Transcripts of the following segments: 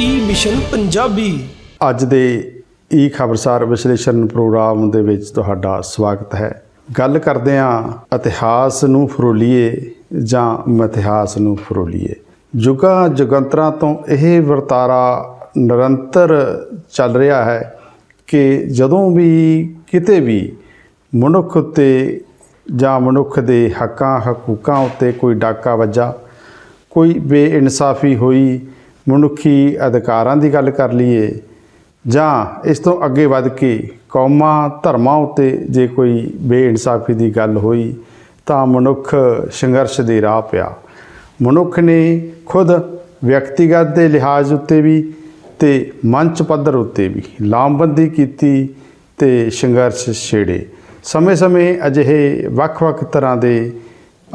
ਈ mission Punjabi. ਅੱਜ ਦੇ ਈ ਖਬਰਸਾਰ ਵਿਸ਼ਲੇਸ਼ਣ ਪ੍ਰੋਗਰਾਮ ਦੇ ਵਿੱਚ ਤੁਹਾਡਾ ਸਵਾਗਤ ਹੈ। ਗੱਲ ਕਰਦੇ ਹਾਂ ਇਤਿਹਾਸ ਨੂੰ ਫਰੋਲੀਏ ਜਾਂ ਮਿਥਿਹਾਸ ਨੂੰ ਫਰੋਲੀਏ। ਜੁਗਾਂ ਜੁਗੰਤਰਾਂ ਤੋਂ ਇਹ ਵਰਤਾਰਾ ਨਿਰੰਤਰ ਚੱਲ ਰਿਹਾ ਹੈ ਕਿ ਜਦੋਂ ਵੀ ਕਿਤੇ ਵੀ ਮਨੁੱਖ ਉੱਤੇ ਜਾਂ ਮਨੁੱਖ ਦੇ ਹੱਕਾਂ, ਹਕੂਕਾਂ ਉੱਤੇ ਕੋਈ ਡਾਕਾ ਵੱਜਾ, ਕੋਈ ਬੇਇਨਸਾਫੀ ਹੋਈ ਮਨੁੱਖੀ ਅਧਿਕਾਰਾਂ ਦੀ ਗੱਲ ਕਰ ਲਈਏ, ਜਾਂ ਇਸ ਤੋਂ ਅੱਗੇ ਵੱਧ ਕੇ ਕੌਮਾਂ, ਧਰਮਾਂ ਉੱਤੇ ਜੇ ਕੋਈ ਬੇਇਨਸਾਫੀ ਦੀ ਗੱਲ ਹੋਈ, ਤਾਂ ਮਨੁੱਖ ਸੰਘਰਸ਼ ਦੇ ਰਾਹ ਪਿਆ। ਮਨੁੱਖ ਨੇ ਖੁਦ ਵਿਅਕਤੀਗਤ ਦੇ ਲਿਹਾਜ਼ ਉੱਤੇ ਵੀ ਤੇ ਮੰਚ ਪੱਧਰ ਉੱਤੇ ਵੀ ਲਾਮਬੰਦੀ ਕੀਤੀ ਤੇ ਸੰਘਰਸ਼ ਛੇੜੇ। ਸਮੇਂ-ਸਮੇਂ ਅਜਿਹੇ ਵੱਖ-ਵੱਖ ਤਰ੍ਹਾਂ ਦੇ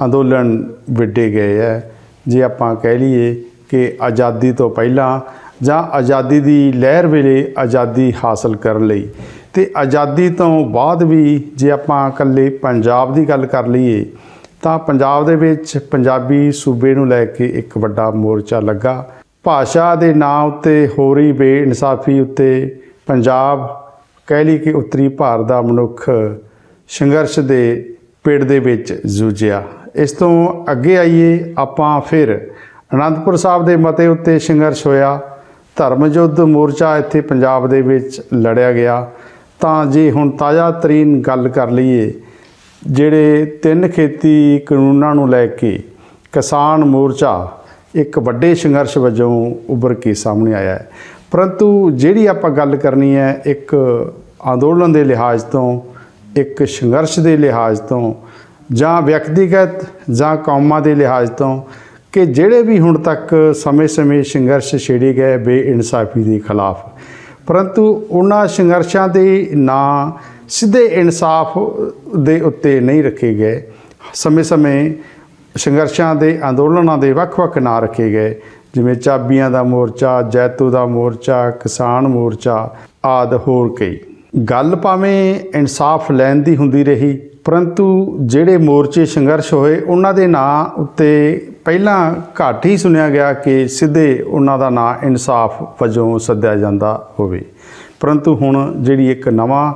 ਅੰਦੋਲਨ ਵਿੱਢੇ ਗਏ ਹੈ ਜੇ ਆਪਾਂ ਕਹਿ ਲਈਏ ਕਿ ਆਜ਼ਾਦੀ ਤੋਂ ਪਹਿਲਾਂ ਜਾਂ ਆਜ਼ਾਦੀ ਦੀ ਲਹਿਰ ਵੇਲੇ ਆਜ਼ਾਦੀ ਹਾਸਲ ਕਰਨ ਲਈ। ਤੇ ਆਜ਼ਾਦੀ ਤੋਂ ਬਾਅਦ ਵੀ ਜੇ ਆਪਾਂ ਇਕੱਲੇ ਪੰਜਾਬ ਦੀ ਗੱਲ ਕਰ ਲਈਏ, ਤਾਂ ਪੰਜਾਬ ਦੇ ਵਿੱਚ ਪੰਜਾਬੀ ਸੂਬੇ ਨੂੰ ਲੈ ਕੇ ਇੱਕ ਵੱਡਾ ਮੋਰਚਾ ਲੱਗਾ। ਭਾਸ਼ਾ ਦੇ ਨਾਂ ਉੱਤੇ ਹੋ ਰਹੀ ਬੇਇਨਸਾਫੀ ਉੱਤੇ ਪੰਜਾਬ ਕਹਿ ਲਈ ਕਿ ਉੱਤਰੀ ਭਾਰਤ ਦਾ ਮਨੁੱਖ ਸੰਘਰਸ਼ ਦੇ ਪੇੜ ਦੇ ਵਿੱਚ ਜੂਝਿਆ। ਇਸ ਤੋਂ ਅੱਗੇ ਆਈਏ ਆਪਾਂ ਫਿਰ ਅਨੰਦਪੁਰ ਸਾਹਿਬ ਦੇ ਮਤੇ ਉੱਤੇ ਸੰਘਰਸ਼ ਹੋਇਆ। ਧਰਮ ਯੁੱਧ ਮੋਰਚਾ ਇੱਥੇ ਪੰਜਾਬ ਦੇ ਵਿੱਚ ਲੜਿਆ ਗਿਆ। ਤਾਂ ਜੇ ਹੁਣ ਤਾਜ਼ਾ ਤਰੀਨ ਗੱਲ ਕਰ ਲਈਏ, ਜਿਹੜੇ ਤਿੰਨ ਖੇਤੀ ਕਾਨੂੰਨਾਂ ਨੂੰ ਲੈ ਕੇ ਕਿਸਾਨ ਮੋਰਚਾ ਇੱਕ ਵੱਡੇ ਸੰਘਰਸ਼ ਵਜੋਂ ਉੱਭਰ ਕੇ ਸਾਹਮਣੇ ਆਇਆ ਹੈ। ਪਰੰਤੂ ਜਿਹੜੀ ਆਪਾਂ ਗੱਲ ਕਰਨੀ ਹੈ, ਇੱਕ ਅੰਦੋਲਨ ਦੇ ਲਿਹਾਜ਼ ਤੋਂ, ਇੱਕ ਸੰਘਰਸ਼ ਦੇ ਲਿਹਾਜ਼ ਤੋਂ ਜਾਂ ਵਿਅਕਤੀਗਤ ਜਾਂ ਕੌਮਾਂ ਦੇ ਲਿਹਾਜ਼ ਤੋਂ ਕਿ ਜਿਹੜੇ ਵੀ ਹੁਣ ਤੱਕ ਸਮੇਂ-ਸਮੇਂ ਸੰਘਰਸ਼ ਛੇੜੇ ਗਏ ਬੇਇਨਸਾਫੀ ਦੇ ਖਿਲਾਫ, ਪਰੰਤੂ ਉਹਨਾਂ ਸੰਘਰਸ਼ਾਂ ਦੇ ਨਾਂ ਸਿੱਧੇ ਇਨਸਾਫ ਦੇ ਉੱਤੇ ਨਹੀਂ ਰੱਖੇ ਗਏ। ਸਮੇਂ-ਸਮੇਂ ਸੰਘਰਸ਼ਾਂ ਦੇ ਅੰਦੋਲਨਾਂ ਦੇ ਵੱਖ-ਵੱਖ ਨਾਂ ਰੱਖੇ ਗਏ, ਜਿਵੇਂ ਚਾਬੀਆਂ ਦਾ ਮੋਰਚਾ, ਜੈਤੂ ਦਾ ਮੋਰਚਾ, ਕਿਸਾਨ ਮੋਰਚਾ ਆਦ ਹੋਰ ਕਈ। ਗੱਲ ਭਾਵੇਂ ਇਨਸਾਫ ਲੈਣ ਦੀ ਹੁੰਦੀ ਰਹੀ, ਪਰੰਤੂ ਜਿਹੜੇ ਮੋਰਚੇ ਸੰਘਰਸ਼ ਹੋਏ, ਉਹਨਾਂ ਦੇ ਨਾਂ ਉੱਤੇ ਪਹਿਲਾਂ ਘੱਟ ਹੀ ਸੁਣਿਆ ਗਿਆ ਕਿ ਸਿੱਧੇ ਉਹਨਾਂ ਦਾ ਨਾਂ ਇਨਸਾਫ ਵਜੋਂ ਸੱਦਿਆ ਜਾਂਦਾ ਹੋਵੇ। ਪਰੰਤੂ ਹੁਣ ਜਿਹੜੀ ਇੱਕ ਨਵਾਂ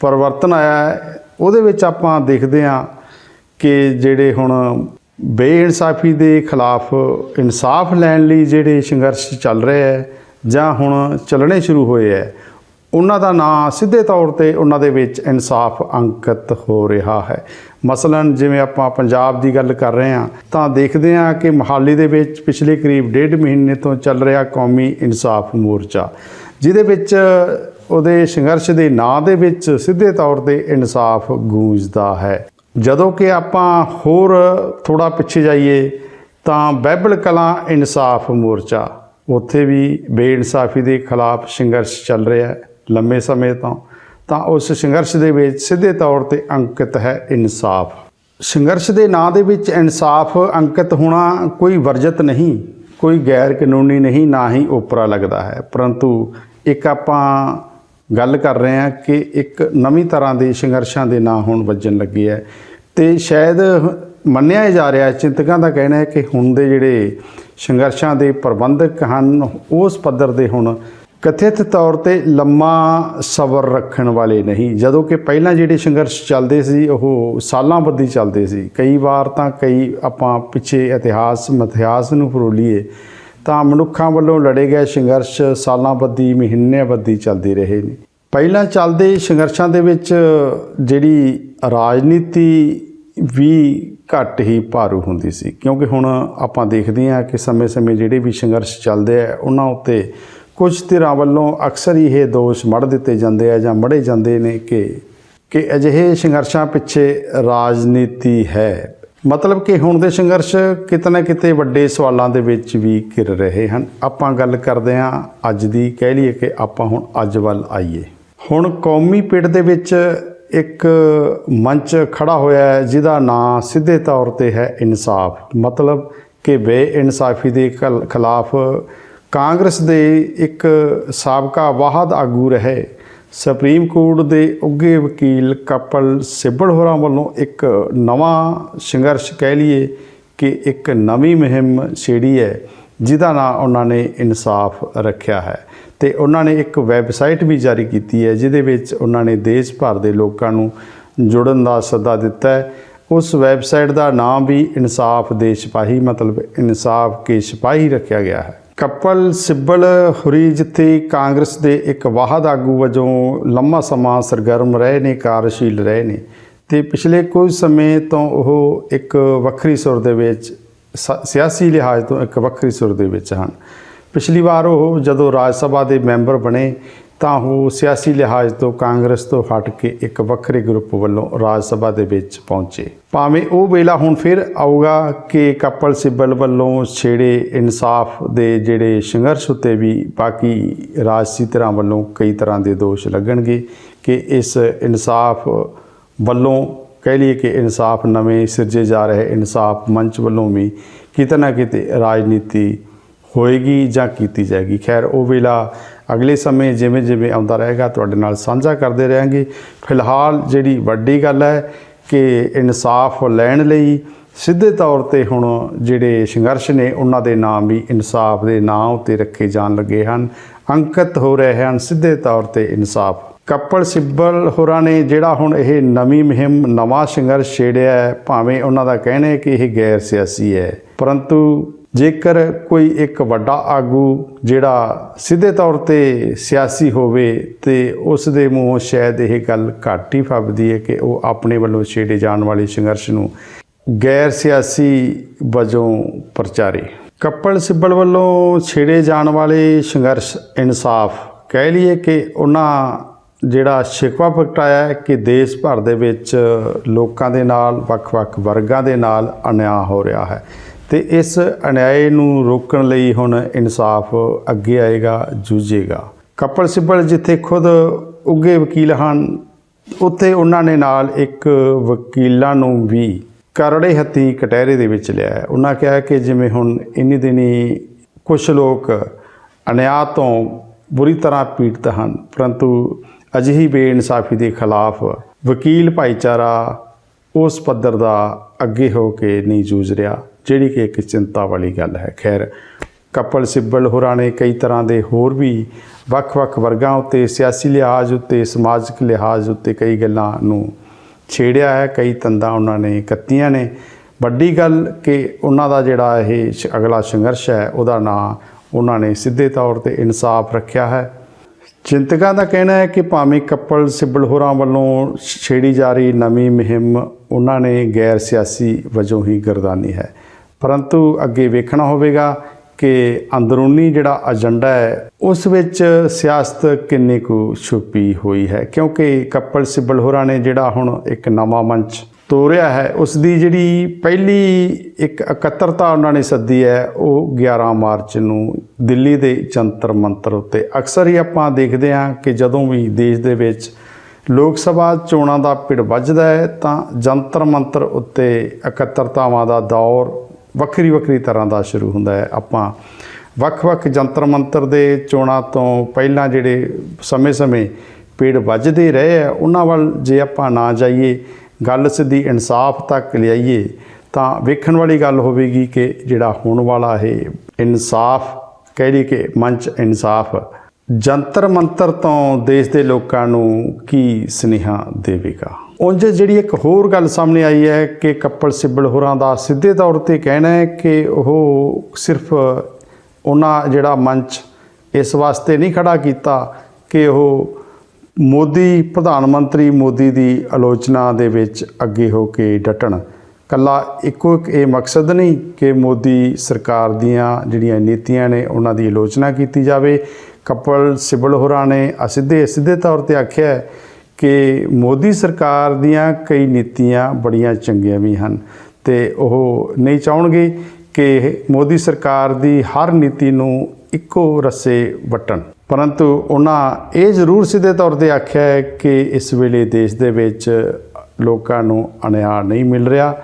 ਪਰਿਵਰਤਨ ਆਇਆ ਉਹਦੇ ਵਿੱਚ ਆਪਾਂ ਦੇਖਦੇ ਹਾਂ ਕਿ ਜਿਹੜੇ ਹੁਣ ਬੇਇਨਸਾਫੀ ਦੇ ਖਿਲਾਫ ਇਨਸਾਫ ਲੈਣ ਲਈ ਜਿਹੜੇ ਸੰਘਰਸ਼ ਚੱਲ ਰਹੇ ਹੈ ਜਾਂ ਹੁਣ ਚੱਲਣੇ ਸ਼ੁਰੂ ਹੋਏ ਹੈ ਉਹਨਾਂ ਦਾ ਨਾਂ ਸਿੱਧੇ ਤੌਰ ਤੇ ਉਹਨਾਂ ਦੇ ਵਿੱਚ ਇਨਸਾਫ ਅੰਕਿਤ ਹੋ ਰਿਹਾ ਹੈ। ਮਸਲਨ, ਜਿਵੇਂ ਆਪਾਂ ਪੰਜਾਬ ਦੀ ਗੱਲ ਕਰ ਰਹੇ ਹਾਂ, ਤਾਂ ਦੇਖਦੇ ਹਾਂ ਕਿ ਮਹਾਲੀ ਦੇ ਵਿੱਚ ਪਿਛਲੇ ਕਰੀਬ ਡੇਢ ਮਹੀਨੇ ਤੋਂ ਚੱਲ ਰਿਹਾ ਕੌਮੀ ਇਨਸਾਫ ਮੋਰਚਾ, ਜਿਹਦੇ ਵਿੱਚ ਉਹਦੇ ਸੰਘਰਸ਼ ਦੇ ਨਾਂ ਦੇ ਵਿੱਚ ਸਿੱਧੇ ਤੌਰ ਤੇ ਇਨਸਾਫ ਗੂੰਜਦਾ ਹੈ। ਜਦੋਂ ਕਿ ਆਪਾਂ ਹੋਰ ਥੋੜਾ ਪਿੱਛੇ ਜਾਈਏ, ਤਾਂ ਬਹਿਬਲ ਕਲਾਂ ਇਨਸਾਫ ਮੋਰਚਾ, ਉੱਥੇ ਵੀ ਬੇਇਨਸਾਫੀ ਦੇ ਖਿਲਾਫ ਸੰਘਰਸ਼ ਚੱਲ ਰਿਹਾ ਹੈ। ਲੰਮੇ ਸਮੇਂ ਤੋਂ, ਤਾਂ ਉਸ ਸੰਘਰਸ਼ ਦੇ ਵਿੱਚ ਸਿੱਧੇ ਤੌਰ ਤੇ ਅੰਕਿਤ ਹੈ ਇਨਸਾਫ। ਸੰਘਰਸ਼ ਦੇ ਨਾਂ ਦੇ ਵਿੱਚ ਇਨਸਾਫ ਅੰਕਿਤ ਹੋਣਾ ਕੋਈ ਵਰਜਤ ਨਹੀਂ, ਕੋਈ ਗੈਰ ਕਾਨੂੰਨੀ ਨਹੀਂ, ਨਾ ਹੀ ਓਪਰਾ ਲੱਗਦਾ ਹੈ। ਪਰੰਤੂ ਇੱਕ ਆਪਾਂ ਗੱਲ ਕਰ ਰਹੇ ਹਾਂ ਕਿ ਇੱਕ ਨਵੀਂ ਤਰ੍ਹਾਂ ਦੇ ਸੰਘਰਸ਼ਾਂ ਦੇ ਨਾਂ ਹੁਣ ਵੱਜਣ ਲੱਗੇ ਹੈ। ਤੇ ਸ਼ਾਇਦ ਮੰਨਿਆ ਜਾ ਰਿਹਾ, ਚਿੰਤਕਾਂ ਦਾ ਕਹਿਣਾ ਹੈ ਕਿ ਹੁਣ ਦੇ ਜਿਹੜੇ ਸੰਘਰਸ਼ਾਂ ਦੇ ਪ੍ਰਬੰਧਕ ਹਨ, ਉਸ ਪੱਧਰ ਦੇ ਹੁਣ ਕਥਿਤ ਤੌਰ ਤੇ ਲੰਮਾ ਸਬਰ ਰੱਖਣ ਵਾਲੇ ਨਹੀਂ। ਜਦੋਂ ਕਿ ਪਹਿਲਾਂ ਜਿਹੜੇ ਸੰਘਰਸ਼ ਚੱਲਦੇ ਸੀ, ਉਹ ਸਾਲਾਂ ਬੱਧੀ ਚੱਲਦੇ ਸੀ। ਕਈ ਵਾਰ ਤਾਂ ਕਈ ਆਪਾਂ ਪਿੱਛੇ ਇਤਿਹਾਸ, ਮਿਥਿਹਾਸ ਨੂੰ ਫਰੋਲੀਏ ਤਾਂ ਮਨੁੱਖਾਂ ਵੱਲੋਂ ਲੜੇ ਗਏ ਸੰਘਰਸ਼ ਸਾਲਾਂ ਬੱਧੀ, ਮਹੀਨਿਆਂ ਬੱਧੀ ਚੱਲਦੇ ਰਹੇ ਨੇ। ਪਹਿਲਾਂ ਚੱਲਦੇ ਸੰਘਰਸ਼ਾਂ ਦੇ ਵਿੱਚ ਜਿਹੜੀ ਰਾਜਨੀਤੀ ਵੀ ਘੱਟ ਹੀ ਭਾਰੂ ਹੁੰਦੀ ਸੀ। ਕਿਉਂਕਿ ਹੁਣ ਆਪਾਂ ਦੇਖਦੇ ਹਾਂ ਕਿ ਸਮੇਂ-ਸਮੇਂ ਜਿਹੜੇ ਵੀ ਸੰਘਰਸ਼ ਚੱਲਦੇ ਆ, ਉਹਨਾਂ ਉੱਤੇ ਕੁਝ ਧਿਰਾਂ ਵੱਲੋਂ ਅਕਸਰ ਹੀ ਇਹ ਦੋਸ਼ ਮੜ ਦਿੱਤੇ ਜਾਂਦੇ ਆ ਜਾਂ ਮੜੇ ਜਾਂਦੇ ਨੇ ਕਿ ਕਿ ਅਜਿਹੇ ਸੰਘਰਸ਼ਾਂ ਪਿੱਛੇ ਰਾਜਨੀਤੀ ਹੈ। ਮਤਲਬ ਕਿ ਹੁਣ ਦੇ ਸੰਘਰਸ਼ ਕਿਤੇ ਨਾ ਕਿਤੇ ਵੱਡੇ ਸਵਾਲਾਂ ਦੇ ਵਿੱਚ ਵੀ ਘਿਰ ਰਹੇ ਹਨ। ਆਪਾਂ ਗੱਲ ਕਰਦੇ ਹਾਂ ਅੱਜ ਦੀ, ਕਹਿ ਲਈਏ ਕਿ ਆਪਾਂ ਹੁਣ ਅੱਜ ਵੱਲ ਆਈਏ। ਹੁਣ ਕੌਮੀ ਪਿੜ ਦੇ ਵਿੱਚ ਇੱਕ ਮੰਚ ਖੜਾ ਹੋਇਆ ਹੈ, ਜਿਹਦਾ ਨਾਂ ਸਿੱਧੇ ਤੌਰ ਤੇ ਹੈ ਇਨਸਾਫ। ਮਤਲਬ ਕਿ ਬੇਇਨਸਾਫੀ ਦੇ ਖਿਲ- ਖਿਲਾਫ ਕਾਂਗਰਸ ਦੇ ਇੱਕ ਸਾਬਕਾ ਵਾਹਦ ਆਗੂ ਰਹੇ ਸੁਪਰੀਮ ਕੋਰਟ ਦੇ ਉੱਗੇ ਵਕੀਲ ਕਪਲ ਸਿੱਬੜ ਹੋਰਾਂ ਵੱਲੋਂ ਇੱਕ ਨਵਾਂ ਸੰਘਰਸ਼ ਕਹਿ ਲਈਏ ਕਿ ਇੱਕ ਨਵੀਂ ਮੁਹਿੰਮ ਛੇੜੀ ਹੈ, ਜਿਹਦਾ ਨਾਂ ਉਹਨਾਂ ਨੇ ਇਨਸਾਫ ਰੱਖਿਆ ਹੈ। ਤੇ ਉਹਨਾਂ ਨੇ ਇੱਕ ਵੈਬਸਾਈਟ ਵੀ ਜਾਰੀ ਕੀਤੀ ਹੈ, ਜਿਹਦੇ ਵਿੱਚ ਉਹਨਾਂ ਨੇ ਦੇਸ਼ ਭਰ ਦੇ ਲੋਕਾਂ ਨੂੰ ਜੁੜਨ ਦਾ ਸੱਦਾ ਦਿੱਤਾ ਹੈ। ਉਸ ਵੈਬਸਾਈਟ ਦਾ ਨਾਮ ਵੀ ਇਨਸਾਫ ਦੇ ਸਿਪਾਹੀ, ਮਤਲਬ ਇਨਸਾਫ ਕੇ ਸਿਪਾਹੀ ਰੱਖਿਆ ਗਿਆ ਹੈ। ਕਪਲ ਸਿੱਬਲ ਹੁਰੀ ਜਿੱਥੇ ਕਾਂਗਰਸ ਦੇ ਇੱਕ ਵਾਹਦ ਆਗੂ ਵਜੋਂ ਲੰਮਾ ਸਮਾਂ ਸਰਗਰਮ ਰਹੇ ਨੇ, ਕਾਰਜਸ਼ੀਲ ਰਹੇ ਨੇ ਤੇ ਪਿਛਲੇ ਕੁਝ ਸਮੇਂ ਤੋਂ ਉਹ ਇੱਕ ਵੱਖਰੀ ਸੁਰ ਦੇ ਵਿੱਚ ਸ- ਸਿਆਸੀ ਲਿਹਾਜ਼ ਤੋਂ ਇੱਕ ਵੱਖਰੀ ਸੁਰ ਦੇ ਵਿੱਚ ਹਨ। ਪਿਛਲੀ ਵਾਰ ਉਹ ਜਦੋਂ ਰਾਜ ਸਭਾ ਦੇ ਮੈਂਬਰ ਬਣੇ ਤਾਂ ਉਹ ਸਿਆਸੀ ਲਿਹਾਜ਼ ਤੋਂ ਕਾਂਗਰਸ ਤੋਂ ਹਟ ਕੇ ਇੱਕ ਵੱਖਰੇ ਗਰੁੱਪ ਵੱਲੋਂ ਰਾਜ ਸਭਾ ਦੇ ਵਿੱਚ ਪਹੁੰਚੇ। ਭਾਵੇਂ ਉਹ ਵੇਲਾ ਹੁਣ ਫਿਰ ਆਊਗਾ ਕਿ ਕਪਲ ਸਿੱਬਲ ਵੱਲੋਂ ਛੇੜੇ ਇਨਸਾਫ ਦੇ ਜਿਹੜੇ ਸੰਘਰਸ਼ ਉੱਤੇ ਵੀ ਬਾਕੀ ਰਾਜਸੀ ਧਿਰਾਂ ਵੱਲੋਂ ਕਈ ਤਰ੍ਹਾਂ ਦੇ ਦੋਸ਼ ਲੱਗਣਗੇ ਕਿ ਇਸ ਇਨਸਾਫ ਵੱਲੋਂ ਕਹਿ ਲਈਏ ਕਿ ਇਨਸਾਫ ਨਵੇਂ ਸਿਰਜੇ ਜਾ ਰਹੇ ਇਨਸਾਫ ਮੰਚ ਵੱਲੋਂ ਵੀ ਕਿਤੇ ਨਾ ਕਿਤੇ ਰਾਜਨੀਤੀ ਹੋਏਗੀ ਜਾਂ ਕੀਤੀ ਜਾਏਗੀ। ਖੈਰ, ਉਹ ਵੇਲਾ ਅਗਲੇ ਸਮੇਂ ਜਿਵੇਂ ਜਿਵੇਂ ਆਉਂਦਾ ਰਹੇਗਾ, ਤੁਹਾਡੇ ਨਾਲ ਸਾਂਝਾ ਕਰਦੇ ਰਹਾਂਗੇ। ਫਿਲਹਾਲ ਜਿਹੜੀ ਵੱਡੀ ਗੱਲ ਹੈ ਕਿ ਇਨਸਾਫ ਲੈਣ ਲਈ ਸਿੱਧੇ ਤੌਰ ਤੇ ਹੁਣ ਜਿਹੜੇ ਸੰਘਰਸ਼ ਨੇ, ਉਹਨਾਂ ਦੇ ਨਾਮ ਵੀ ਇਨਸਾਫ ਦੇ ਨਾਂ ਉੱਤੇ ਰੱਖੇ ਜਾਣ ਲੱਗੇ ਹਨ। ਅੰਕਿਤ ਹੋ ਰਹੇ ਹਨ, ਸਿੱਧੇ ਤੌਰ ਤੇ ਇਨਸਾਫ। ਕਪਲ ਸਿੱਬਲ ਹੋਰਾਂ ਨੇ ਜਿਹੜਾ ਹੁਣ ਇਹ ਨਵੀਂ ਮੁਹਿੰਮ, ਨਵਾਂ ਸੰਘਰਸ਼ ਛੇੜਿਆ ਹੈ, ਭਾਵੇਂ ਉਹਨਾਂ ਦਾ ਕਹਿਣਾ ਹੈ ਕਿ ਇਹ ਗੈਰ ਸਿਆਸੀ ਹੈ। ਪਰੰਤੂ ਜੇਕਰ ਕੋਈ ਇੱਕ ਵੱਡਾ ਆਗੂ ਜਿਹੜਾ ਸਿੱਧੇ ਤੌਰ ਤੇ ਸਿਆਸੀ ਹੋਵੇ ਤੇ ਉਸ ਦੇ ਮੂੰਹੋਂ ਸ਼ਾਇਦ ਇਹ ਗੱਲ ਘੱਟ ਹੀ ਫੱਬਦੀ ਹੈ ਕਿ ਉਹ ਆਪਣੇ ਵੱਲੋਂ ਛੇੜੇ ਜਾਣ ਵਾਲੇ ਸੰਘਰਸ਼ ਨੂੰ ਗੈਰ ਸਿਆਸੀ ਵਜੋਂ ਪ੍ਰਚਾਰੇ। ਕਪਲ ਸਿੱਬਲ ਵੱਲੋਂ ਛੇੜੇ ਜਾਣ ਵਾਲੇ ਸੰਘਰਸ਼ ਇਨਸਾਫ ਕਹਿ ਲਈਏ ਕਿ ਉਹਨਾਂ ਜਿਹੜਾ ਸ਼ਿਕਵਾ ਪ੍ਰਗਟਾਇਆ ਕਿ ਦੇਸ਼ ਭਰ ਦੇ ਵਿੱਚ ਲੋਕਾਂ ਦੇ ਨਾਲ, ਵੱਖ-ਵੱਖ ਵਰਗਾਂ ਦੇ ਨਾਲ ਅਨਿਆਂ ਹੋ ਰਿਹਾ ਹੈ। ਤੇ ਇਸ ਅਨਿਆਏ ਨੂੰ ਰੋਕਣ ਲਈ ਹੁਣ ਇਨਸਾਫ ਅੱਗੇ ਆਏਗਾ, ਜੂਝੇਗਾ। ਕਪਲ ਸਿੱਬਲ ਜਿੱਥੇ ਖੁਦ ਉੱਗੇ ਵਕੀਲ ਹਨ, ਉੱਥੇ ਉਹਨਾਂ ਨੇ ਨਾਲ ਇੱਕ ਵਕੀਲਾਂ ਨੂੰ ਵੀ ਕਰੜੇ ਹੱਥੀ ਕਟਹਿਰੇ ਦੇ ਵਿੱਚ ਲਿਆ ਉਹਨਾਂ ਕਿਹਾ ਕਿ ਜਿਵੇਂ ਹੁਣ ਇੰਨੀ ਦਿਨੀ ਕੁਝ ਲੋਕ ਅਨਿਆ ਤੋਂ ਬੁਰੀ ਤਰ੍ਹਾਂ ਪੀੜਤ ਹਨ, ਪਰੰਤੂ ਅਜਿਹੀ ਬੇਇਨਸਾਫੀ ਦੇ ਖਿਲਾਫ ਵਕੀਲ ਭਾਈਚਾਰਾ ਉਸ ਪੱਧਰ ਦਾ ਅੱਗੇ ਹੋ ਕੇ ਨਹੀਂ ਜੂਝ ਰਿਹਾ। ਜਿਹੜੀ ਕਿ ਇੱਕ ਚਿੰਤਾ ਵਾਲੀ ਗੱਲ ਹੈ। ਖੈਰ, ਕਪਲ ਸਿੱਬਲ ਹੋਰਾਂ ਨੇ ਕਈ ਤਰ੍ਹਾਂ ਦੇ ਹੋਰ ਵੀ ਵੱਖ-ਵੱਖ ਵਰਗਾਂ ਉੱਤੇ, ਸਿਆਸੀ ਲਿਹਾਜ਼ ਉੱਤੇ, ਸਮਾਜਿਕ ਲਿਹਾਜ਼ ਉੱਤੇ ਕਈ ਗੱਲਾਂ ਨੂੰ ਛੇੜਿਆ ਹੈ। ਕਈ ਤੰਦਾਂ ਉਹਨਾਂ ਨੇ ਕੱਤੀਆਂ ਨੇ। ਵੱਡੀ ਗੱਲ ਕਿ ਉਹਨਾਂ ਦਾ ਜਿਹੜਾ ਇਹ ਸ਼- ਅਗਲਾ ਸੰਘਰਸ਼ ਹੈ, ਉਹਦਾ ਨਾਂ ਉਹਨਾਂ ਨੇ ਸਿੱਧੇ ਤੌਰ ਤੇ ਇਨਸਾਫ ਰੱਖਿਆ ਹੈ। ਚਿੰਤਕਾਂ ਦਾ ਕਹਿਣਾ ਹੈ ਕਿ ਭਾਵੇਂ ਕਪਲ ਸਿੱਬਲ ਹੋਰਾਂ ਵੱਲੋਂ ਛੇੜੀ ਜਾ ਰਹੀ ਨਵੀਂ ਮੁਹਿੰਮ ਉਹਨਾਂ ਨੇ ਗੈਰ ਸਿਆਸੀ ਵਜੋਂ ਹੀ ਗਰਦਾਨੀ ਹੈ। ਪਰੰਤੂ ਅੱਗੇ ਵੇਖਣਾ ਹੋਵੇਗਾ ਕਿ ਅੰਦਰੂਨੀ ਜਿਹੜਾ ਏਜੰਡਾ ਹੈ, ਉਸ ਵਿੱਚ ਸਿਆਸਤ ਕਿੰਨੀ ਕੁ ਛੁਪੀ ਹੋਈ ਹੈ। ਕਿਉਂਕਿ ਕਪਲ ਸਿੱਬਲ ਹੋਰਾਂ ਨੇ ਜਿਹੜਾ ਹੁਣ ਇੱਕ ਨਵਾਂ ਮੰਚ ਤੋਰਿਆ ਹੈ ਉਸ ਦੀ ਜਿਹੜੀ ਪਹਿਲੀ ਇੱਕ ਇਕੱਤਰਤਾ ਉਹਨਾਂ ਨੇ ਸੱਦੀ ਹੈ, ਉਹ 11 ਮਾਰਚ ਨੂੰ ਦਿੱਲੀ ਦੇ ਜੰਤਰ ਮੰਤਰ ਉੱਤੇ। ਅਕਸਰ ਹੀ ਆਪਾਂ ਦੇਖਦੇ ਹਾਂ ਕਿ ਜਦੋਂ ਵੀ ਦੇਸ਼ ਦੇ ਵਿੱਚ ਲੋਕ ਸਭਾ ਚੋਣਾਂ ਦਾ ਪਿੜ ਵੱਜਦਾ ਹੈ, ਤਾਂ ਜੰਤਰ ਮੰਤਰ ਉੱਤੇ ਇਕੱਤਰਤਾਵਾਂ ਦਾ ਦੌਰ ਵੱਖਰੀ ਵੱਖਰੀ ਤਰ੍ਹਾਂ ਦਾ ਸ਼ੁਰੂ ਹੁੰਦਾ ਹੈ। ਆਪਾਂ ਵੱਖ-ਵੱਖ ਜੰਤਰ ਮੰਤਰ ਦੇ ਚੋਣਾਂ ਤੋਂ ਪਹਿਲਾਂ ਜਿਹੜੇ ਸਮੇਂ-ਸਮੇਂ ਪੇੜ ਵੱਜਦੇ ਰਹੇ ਆ ਉਹਨਾਂ ਵੱਲ ਜੇ ਆਪਾਂ ਨਾ ਜਾਈਏ, ਗੱਲ ਸਿੱਧੀ ਇਨਸਾਫ ਤੱਕ ਲਿਆਈਏ, ਤਾਂ ਵੇਖਣ ਵਾਲੀ ਗੱਲ ਹੋਵੇਗੀ ਕਿ ਜਿਹੜਾ ਹੋਣ ਵਾਲਾ ਇਹ ਇਨਸਾਫ, ਕਹਿ ਲਈ ਕਿ ਮੰਚ ਇਨਸਾਫ, ਜੰਤਰ ਮੰਤਰ ਤੋਂ ਦੇਸ਼ ਦੇ ਲੋਕਾਂ ਨੂੰ ਕੀ ਸੁਨੇਹਾ ਦੇਵੇਗਾ? ਉਂਝ ਜਿਹੜੀ ਇੱਕ ਹੋਰ ਗੱਲ ਸਾਹਮਣੇ ਆਈ ਹੈ ਕਿ ਕਪਲ ਸਿੱਬਲ ਹੋਰਾਂ ਦਾ ਸਿੱਧੇ ਤੌਰ ਤੇ ਕਹਿਣਾ ਹੈ ਕਿ ਉਹ ਸਿਰਫ ਉਹਨਾਂ ਜਿਹੜਾ ਮੰਚ ਇਸ ਵਾਸਤੇ ਨਹੀਂ ਖੜਾ ਕੀਤਾ ਕਿ ਉਹ ਮੋਦੀ, ਪ੍ਰਧਾਨ ਮੰਤਰੀ ਮੋਦੀ ਦੀ ਆਲੋਚਨਾ ਦੇ ਵਿੱਚ ਅੱਗੇ ਹੋ ਕੇ ਡਟਣ। ਕੱਲਾ ਇੱਕੋ ਇੱਕ ਇਹ ਮਕਸਦ ਨਹੀਂ ਕਿ ਮੋਦੀ ਸਰਕਾਰ ਦੀਆਂ ਜਿਹੜੀਆਂ ਨੀਤੀਆਂ ਨੇ ਉਹਨਾਂ ਦੀ ਆਲੋਚਨਾ ਕੀਤੀ ਜਾਵੇ। ਕਪਲ ਸਿੱਬਲ ਹੋਰਾਂ ਨੇ ਅਸਿੱਧੇ ਸਿੱਧੇ ਤੌਰ ਤੇ ਆਖਿਆ ਕਿ ਮੋਦੀ ਸਰਕਾਰ ਦੀਆਂ ਕਈ ਨੀਤੀਆਂ ਬੜੀਆਂ ਚੰਗੀਆਂ ਵੀ ਹਨ ਤੇ ਉਹ ਨਹੀਂ ਚਾਹਣਗੇ ਕਿ ਮੋਦੀ ਸਰਕਾਰ ਦੀ ਹਰ ਨੀਤੀ ਨੂੰ ਇੱਕੋ ਰਸੇ ਵਟਣ। ਪਰੰਤੂ ਉਹਨਾਂ ਇਹ ਜ਼ਰੂਰ ਸਿੱਧੇ ਤੌਰ ਤੇ ਆਖਿਆ ਹੈ ਕਿ ਇਸ ਵੇਲੇ ਦੇਸ਼ ਦੇ ਵਿੱਚ ਲੋਕਾਂ ਨੂੰ ਅਨਿਆਂ ਨਹੀਂ ਮਿਲ ਰਿਹਾ।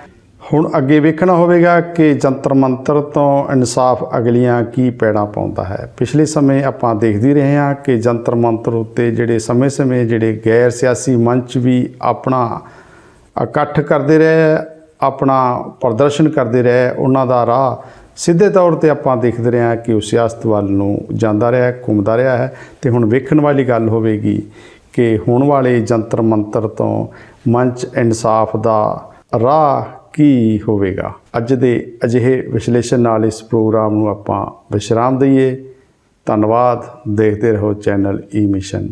ਹੁਣ ਅੱਗੇ ਵੇਖਣਾ ਹੋਵੇਗਾ ਕਿ ਜੰਤਰ ਮੰਤਰ ਤੋਂ ਇਨਸਾਫ ਅਗਲੀਆਂ ਕੀ ਪੈੜਾਂ ਪਾਉਂਦਾ ਹੈ। ਪਿਛਲੇ ਸਮੇਂ ਆਪਾਂ ਦੇਖਦੇ ਰਹੇ ਹਾਂ ਕਿ ਜੰਤਰ ਮੰਤਰ ਉੱਤੇ ਜਿਹੜੇ ਸਮੇਂ-ਸਮੇਂ ਜਿਹੜੇ ਗੈਰ ਸਿਆਸੀ ਮੰਚ ਵੀ ਆਪਣਾ ਇਕੱਠ ਕਰਦੇ ਰਹੇ, ਆਪਣਾ ਪ੍ਰਦਰਸ਼ਨ ਕਰਦੇ ਰਹੇ, ਉਹਨਾਂ ਦਾ ਰਾਹ ਸਿੱਧੇ ਤੌਰ ਤੇ ਆਪਾਂ ਦੇਖਦੇ ਰਹੇ ਹਾਂ ਕਿ ਉਹ ਸਿਆਸਤ ਵੱਲ ਨੂੰ ਜਾਂਦਾ ਰਿਹਾ, ਘੁੰਮਦਾ ਰਿਹਾ ਹੈ। ਤੇ ਹੁਣ ਵੇਖਣ ਵਾਲੀ ਗੱਲ ਹੋਵੇਗੀ ਕਿ ਹੋਣ ਵਾਲੇ ਜੰਤਰ ਮੰਤਰ ਤੋਂ ਮੰਚ ਇਨਸਾਫ ਦਾ ਰਾਹ ਕੀ ਹੋਵੇਗਾ? ਅੱਜ ਦੇ ਅਜਿਹੇ ਵਿਸ਼ਲੇਸ਼ਣ ਨਾਲ ਇਸ ਪ੍ਰੋਗਰਾਮ ਨੂੰ ਆਪਾਂ ਵਿਸ਼ਰਾਮ ਦਈਏ। ਧੰਨਵਾਦ। ਦੇਖਦੇ ਰਹੋ ਚੈਨਲ e ਈ ਮਿਸ਼ਨ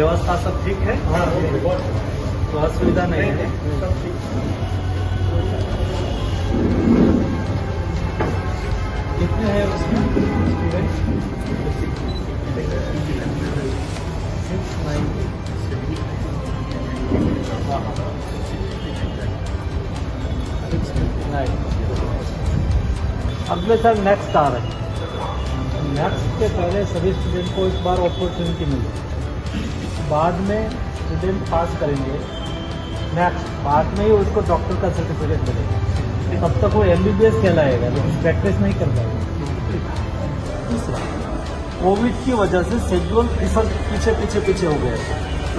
व्यवस्था सब ठीक है? हाँ तो असुविधा नहीं है। कितने हैं उसमें? Six, nine, हाँ, nine. अगले साल नेक्स्ट आ रहे हैं। नेक्स्ट के पहले सभी स्टूडेंट को इस बार अपॉर्चुनिटी मिली। बाद में स्टूडेंट पास करेंगे नेक्स्ट बाद में ही उसको डॉक्टर का सर्टिफिकेट मिलेगा। तब तक वो एम बी बी एस कहलाएगा लेकिन प्रैक्टिस नहीं कर पाएगा। दूसरा कोविड की वजह से शेड्यूल रिसर्च पीछे पीछे पीछे हो गया।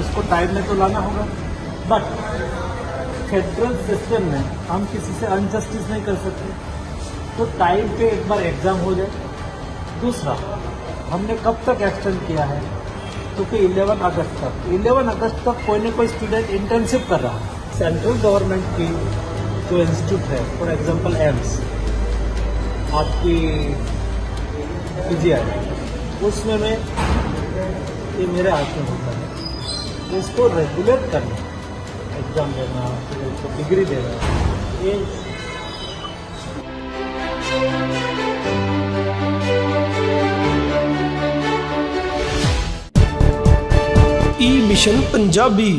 उसको टाइम में तो लाना होगा। बट फेडरल सिस्टम में हम किसी से अनजस्टिस नहीं कर सकते। तो टाइम पे एक बार एग्ज़ाम हो जाए। दूसरा, हमने कब तक एक्सटेंड किया है? क्योंकि 11 अगस्त तक 11 अगस्त तक कोई ना कोई स्टूडेंट इंटर्नशिप कर रहा है। सेंट्रल गवर्नमेंट की जो इंस्टीट्यूट है फॉर एग्जांपल एम्स आपकी पीजीआई उसमें में, ये मेरे हाथ में होता है। इसको रेगुलेट करना एग्ज़ाम देना, उसको डिग्री देना, ये ਈ ਮਿਸ਼ਨ ਪੰਜਾਬੀ